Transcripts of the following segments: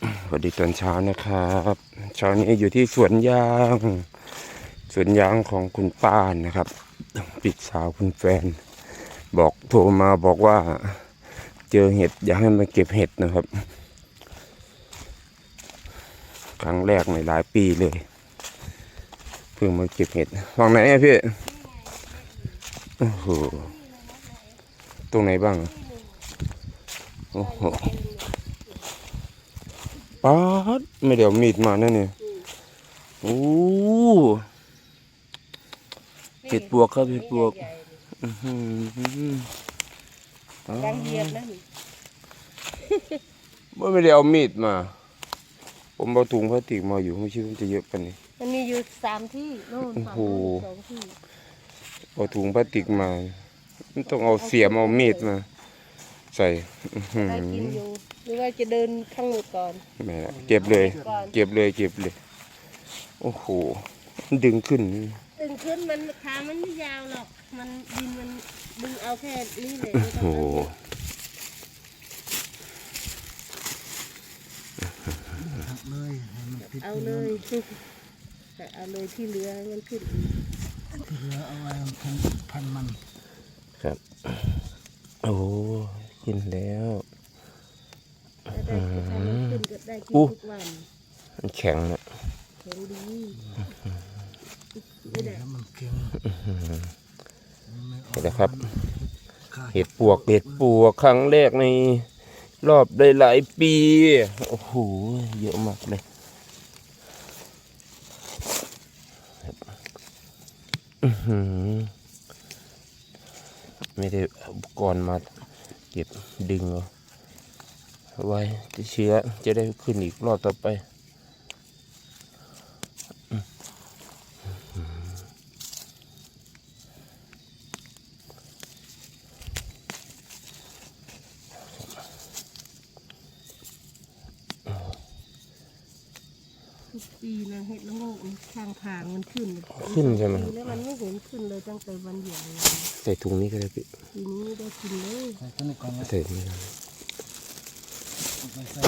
สวัสดีตอนเช้านะครับเช้านี้อยู่ที่สวนยางสวนยางของคุณป้านะครับปิดสาวคุณแฟน บอกโทรมาบอกว่า เจอเห็ดอยากให้มาเก็บเห็ดนะครับ ครั้งแรกในหลายปีเลยเพิ่งมาเก็บเห็ดฝั่งไหนอะพี่โอ้โหตรงไหนบ้างโอ้โห ป๊าดไม่เดี๋ยวมีดมาแน่เนี่ยโอ้เห็ดปวกครับเห็ดปวกอื้อหือป๊าดยังเหยียบนะนี่ไม่ได้เอามีดมา ผมเอาถุงพลาสติกมาอยู่ไม่คิดว่าจะเยอะปานนี้ มันมีอยู่สามที่โน่นโอ้ฝั่งโหโน้นสองที่เอาถุงพลาสติกมามันต้องเอาเสียมเอามีดมา ใส่อื้อหือได้กินอยู่ห รือว่าจะเดินข้างหมดก่อนแม่ละเก็บเลยก่อนเก็บเลยเก็บเลย โอ้โหมันดึงขึ้น ตึงขึ้นมันขามันไม่ยาวหรอก มันดินมันดึงเอาแค่นี้เลยโอ้โหเลยให้มันติดเอาเลยเอาเลยที่เหลือมันขึ้นอีกที่เหลือเอาไว้พันพันมันครับ โอ้กินแล้วถ้า ได้ถ้ามันขึ้นก็ได้กินอู้ทุกวันมันแข็งนะแข็งดีไม่ได้แล้วมันเก่งไม่อเห็อกนแล้วครับขาดเห็ดปวกเห็ดปวกครั้งแรกในรอบได้หลายปี โอ้โห เยอะมากเลยอื้อหือไม่ได้เอาอุปกรณ์มาเก็บดึงเอา ไว้ที่เชื้อจะได้ขึ้นอีกรอบต่อไปทุกปีนะเห็ดละโงกมันข้างทางมันขึ้นขึ้นใช่ไหมปีแล้วมันไม่เห็นขึ้นเลยตั้งแต่วันเหยียบเลยใส่ถุงนี้ก็ได้พี่ทีนี้ได้กินเลยใส่ตัวนี้ก่อนนะใส่ไม่ได้เอา ไปใส่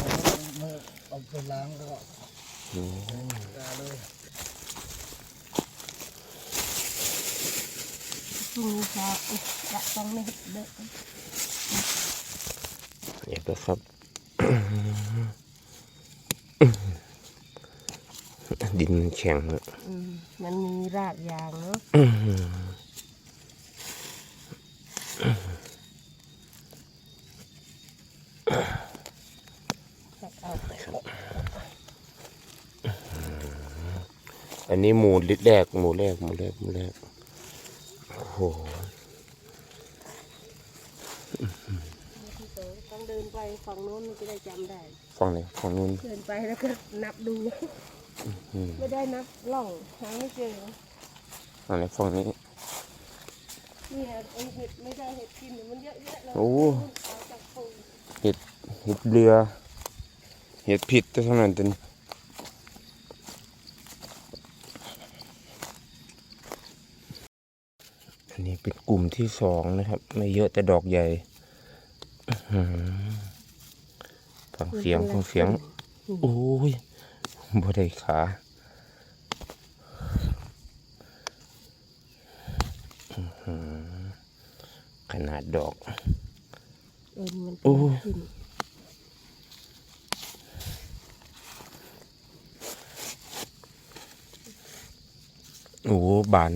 เมื่อเอาไปล้างแล้วก็โอ้กาเลยพรุ่งนี้เช้าอุ๊ยจะต้องไม่เด็กเดี๋ยวนะครับดินแข็งนอืมมันมีรากยางเนาะจะเอาไป อั นนี้หมูลิดแรกหมูแรกหมูแรกหมูแรกโอ้โหที่โตต้องเดินไปฝั่งโน้นมันจะได้จำได้ฟังเลยฝั่งนู้นเดินไปแล้วก็นับดูอืมไม่ได้นับล่องหาไม่เจอฝั่งไหนฝั่งนี้นี่ไอเห็ดไม่ได้เห็ดกินมันเยอะแยะเลยโอ้เอาจากปูเห็ดเห็ดเรือเห็ดผิดแต่เท่านั้นเอง นนี้เป็นกลุ่มที่สองนะครับ ไม่เยอะแต่ดอกใหญ่อื้อหือฟังเสียงฟังเสียง โอ้ยบ่ได้ขาอื้อหือขนาดดอกเอ็นมันโอ้ขึ้นโอ้บาน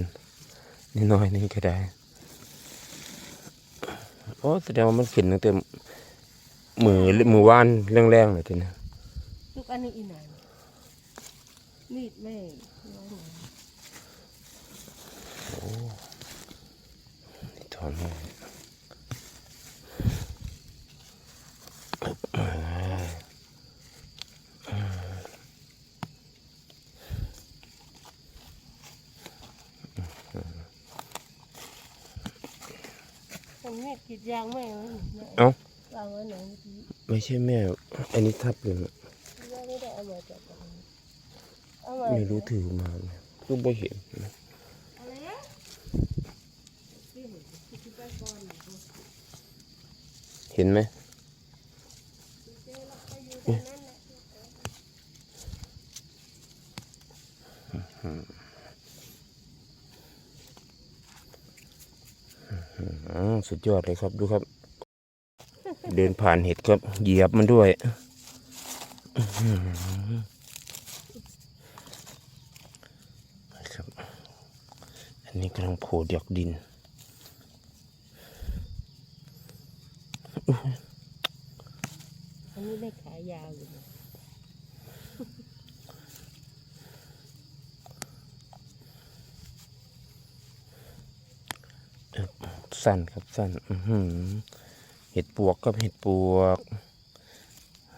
นิดหน้อยนึงก็ได้ โอ้แสดงว่ามันขึ้นตั้งแต่มือมือว่านแรงๆเลยทีนี้ลูกอันนี้อีไหนมีดแม่ร้อยหนึ่งถอนมามั นมีดกรีดยางแม่ไว้นี่เอ้า วางไว้ไหนเมื่อกี้ไม่ใช่แม่ อันนี้ทับเลยนะว่าไม่ได้เอามาจากตรงนี้เอามาไม่รู้ถือมาเนี่ยคือบ่เห็นนะอะไรนะนี่เห็นที่ไปก่อนน่ะเห็นไหม เจอแล้วก็อยู่ตรงนั้นแหละ อ สุดยอดเลยครับดูครับ เดินผ่านเห็ดครับ เหยียบมันด้วยครับ อันนี้กำลังโผล่ดอกดินอันนี้ได้ขายาวอยู่นะ สั้นครับสั้นเห็ดปวกกับเห็ดปวก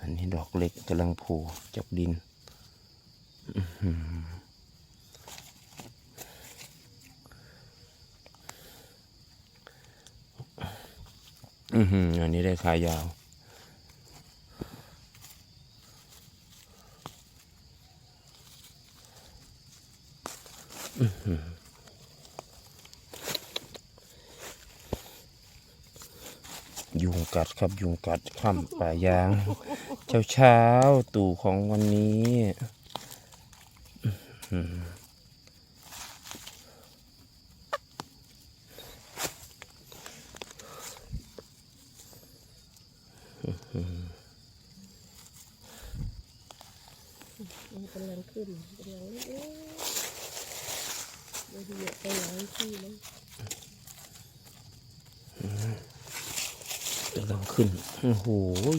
อันนี้ดอกเล็กกำลังโผล่จากดินอืมอันนี้ได้ขายาว ยุงกัดครับยุงกัดข้ามป่ายาง เช้าเช้าๆตู่ของวันนี้อื้อหือมันกำลังขึ้นกำลังเล็กๆไม่ได้เยอะไปหลายที่เลย กำลังขึ้น โอ้โห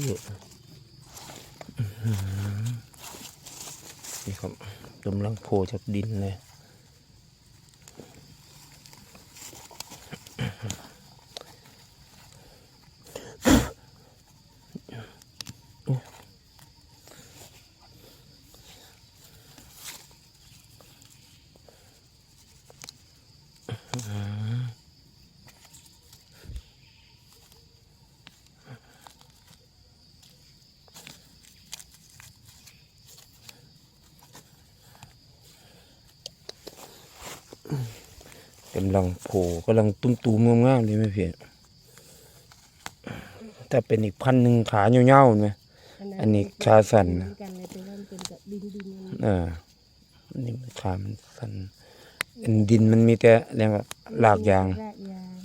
เยอะนี่ครับกำลังโผล่จากดินเลย กำลังโผล่กำลังตุ้มตูมๆงามๆเลยไหมพี่ถ้าเป็นอีกพันหนึ่งขาเงี้ยวๆไหมอันนี้ขาสั้นนะเหมือกันเลยแต่ว่ามันเป็นกับดินดินมันอ่าอันนี้มันขามันสั้นอันดินมันมีแต่เรียกว่าหลากยางรากยาง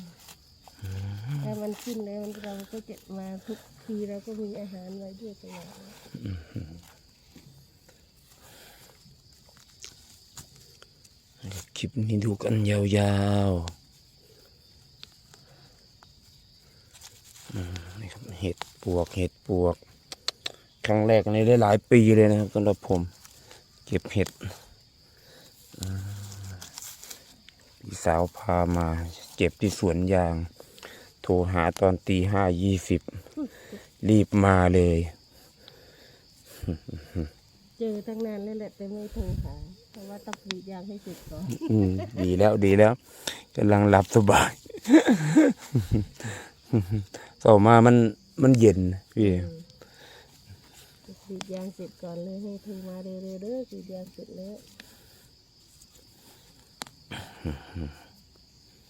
ถ้ามันขึ้นแล้วเราก็จะมาทุกทีเราก็มีอาหารไว้ด้วยตลอด คลิปนี้ดูกันยาวๆนี่ครับเห็ดปวกเห็ดปวก ครั้งแรกในได้หลายปีเลยนะครับสำหรับผม เก็บเห็ดพี่สาวพามาเก็บที่สวนยาง โทรหาตอนตีห้ายี่สิบรีบมาเลย เจอตั้งนานแล้วแหละแต่ไม่โทรหา เพราะว่าต้องกรีดยางให้เสร็จก่อนอืมดีแล้วดีแล้วกำลังหลับสบายต่อมามันมันเย็นพี่กรีดยางเสร็จก่อนเลยให้โทรมาเร็วๆเด้อกรีดยางเสร็จแล้ว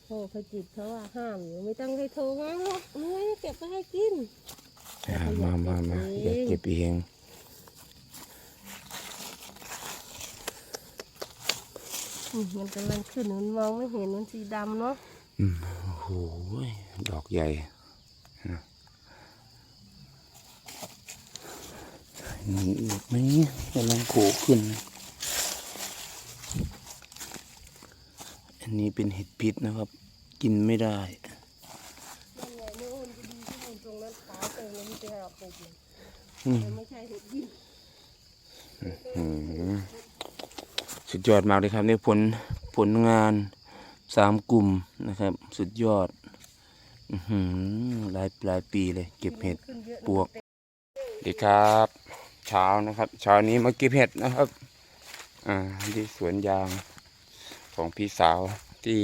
โทรเขาจิตเขาว่าห้ามอยู่ไม่ต้องให้โทรมาหรอกหนูให้เก็บไปให้กินอ่ามามามาอยากเก็บเอง มมันกำลังขึ้นมันมองไม่เห็นมันสีดำเนาะอืมโอ้โหดอกใหญ่นะนี่อีกไหมกำลังโผล่ขึ้น อันนี้เป็นเห็ดพิษนะครับ กินไม่ได้นั่นไงโน่นจะดีที่มันตรงนั้นขาวเต็มเลยมันจะออกปกเลยอืมแต่ไม่ใช่เห็ดยิ่งอืม สุดยอดมากเลยครับนี่ผลผลงานสามกลุ่มนะครับ สุดยอดอือหือหลายหลายปีเลย เก็บเห็ดปวกดีครับ เช้านะครับเช้านี้มาเก็บเห็ดนะครับ อ่าที่สวนยางของพี่สาวที่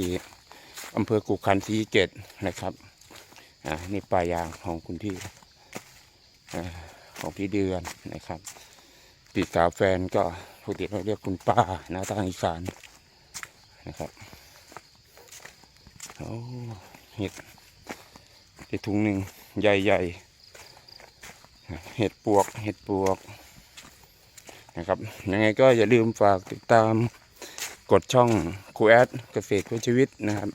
อำเภอกุขันศรีเกตนะครับ อ่านี่ป่ายางของคุณพี่อของพี่เดือนนะครับพี่สาวแฟนก็ ปกติเราเรียกคุณป้านะทางอีสานนะครับโอ้เห็ดในถุงหนึ่งใหญ่ๆ เห็ดปวกเห็ดปวกนะครับยังไงก็อย่าลืมฝากติดตามกดช่องครูแอดเกษตรเพื่อชีวิตนะครับ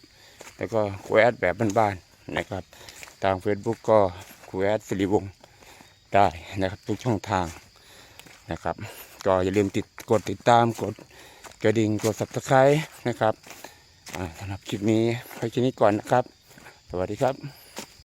แล้วก็ครูแอดแบบบ้านๆนะครับทาง Facebook ก็ครูแอดสิริวงศ์ได้นะครับทุกช่องทางนะครับ ก็อย่าลืมติดกดติดตามกดกระดิ่งกด subscribe นะครับสำหรับคลิปนี้ไปแค่นี้ก่อนนะครับ สวัสดีครับ